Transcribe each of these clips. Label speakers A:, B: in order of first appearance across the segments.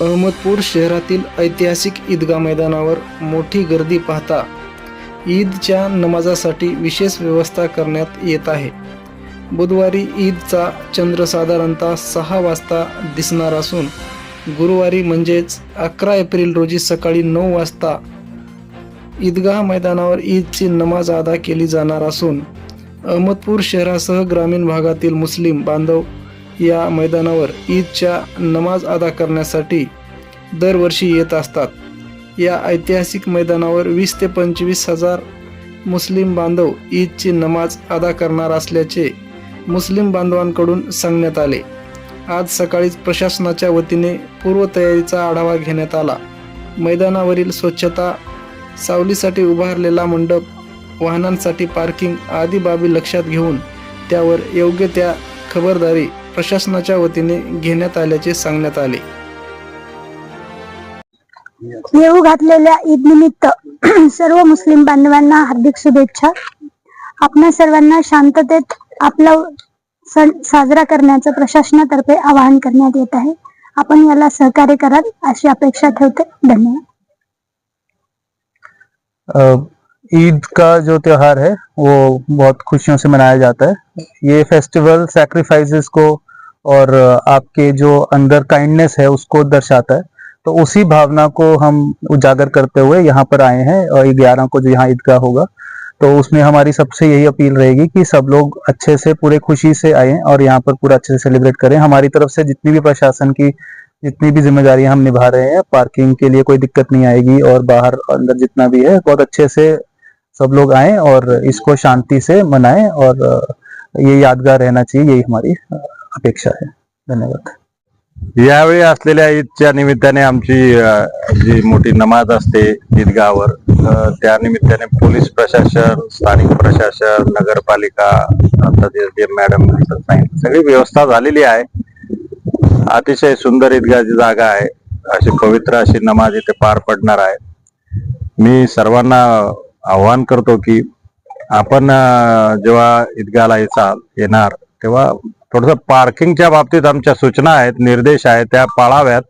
A: अहमदपूर शहरातील ऐतिहासिक ईदगा मैदानावर मोठी गर्दी पाहता ईदच्या नमाजासाठी विशेष व्यवस्था करण्यात येत आहे. बुधवारी ईदचा चंद्र साधारणतः सहा वाजता दिसणार असून गुरुवारी म्हणजेच अकरा एप्रिल रोजी सकाळी नऊ वाजता ईदगाह मैदानावर ईदची नमाज अदा केली जाणार असून अहमदपूर शहरासह ग्रामीण भागातील मुस्लिम बांधव या मैदानावर ईदच्या नमाज अदा करण्यासाठी दरवर्षी येत असतात. या ऐतिहासिक मैदानावर वीस ते पंचवीस हजार मुस्लिम बांधव ईदची नमाज अदा करणार असल्याचे मुस्लिम बांधवांकडून सांगण्यात आले. आज सकाळीच प्रशासनाच्या वतीने पूर्वतयारीचा आढावा घेण्यात आला. मैदानावरील स्वच्छता सावलीसाठी उभारलेला मंडप वाहनांसाठी पार्किंग आदी बाबी लक्षात घेऊन त्यावर योग्य त्या खबरदारी प्रशासनाच्या वतीने घेण्यात आल्याचे सांगण्यात आले.
B: येऊ घातलेल्या ईद निमित्त सर्व मुस्लिम बांधवांना हार्दिक शुभेच्छा. आपणा सर्वांना शांततेत आपला सण साजरा करण्याचं प्रशासनातर्फे आवाहन करण्यात येत आहे. आपण याला सहकार्य कराल अशी अपेक्षा ठेवते. धन्यवाद.
C: अ, ईद का जो त्योहार है वो बहुत खुशियों से मनाया जाता है. ये फेस्टिवल सैक्रिफाइसेस को और आपके जो अंदर काइंडनेस है उसको दर्शाता है। तो उसी भावना को हम उजागर करते हुए यहाँ पर आए हैं, और ग्यारह को जो यहाँ ईदगाह होगा। तो उसमें हमारी सबसे यही अपील रहेगी कि सब लोग अच्छे से, पूरे खुशी से आए और यहाँ पर पूरा अच्छे से सेलिब्रेट करें। हमारी तरफ़ से जितनी भी प्रशासन की, जितनी भी ज़िम्मेदारी हम निभा रहे हैं पार्किंग के लिए कोई दिक्कत नहीं आएगी और बाहर अंदर जितना भी है, बहुत अच्छे से सब लोग आए और इसको शांति से मनाएँ और ये यादगार रहना चाहिए, यही हमारी अपेक्षा आहे. धन्यवाद.
D: यावेळी असलेल्या ईदच्या निमित्ताने आमची जी मोठी नमाज असते ईदगावर त्या निमित्ताने पोलीस प्रशासन स्थानिक प्रशासन नगरपालिका जे मॅडम सगळी व्यवस्था झालेली आहे. अतिशय सुंदर ईदगाची जागा आहे. अशी पवित्र अशी नमाज इथे पार पडणार आहे. मी सर्वांना आव्हान करतो की आपण जेव्हा ईदगाला येचाल येणार तेव्हा थोडस पार्किंगच्या बाबतीत आमच्या सूचना आहेत निर्देश आहेत त्या पाळाव्यात.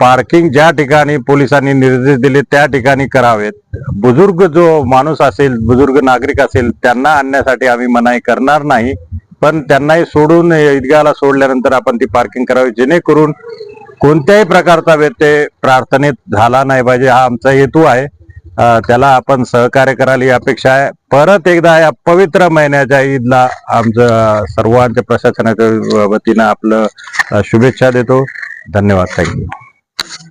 D: पार्किंग ज्या ठिकाणी पोलिसांनी निर्देश दिले त्या ठिकाणी करावेत. बुजुर्ग जो माणूस असेल बुजुर्ग नागरिक असेल त्यांना आणण्यासाठी आम्ही मनाई करणार नाही. पण त्यांनाही सोडून ईदगाला सोडल्यानंतर आपण ती पार्किंग करावी जेणेकरून कोणत्याही प्रकारचा व्यत्यय प्रार्थनेत झाला नाही पाहिजे हा आमचा हेतू आहे. त्याला आपण सहकार्य कराल ही अपेक्षा आहे. परत एकदा या पवित्र महिन्याच्या ईदला आमचं सर्वांच्या प्रशासनाच्या वतीनं आपलं शुभेच्छा देतो. धन्यवाद. थँक्यू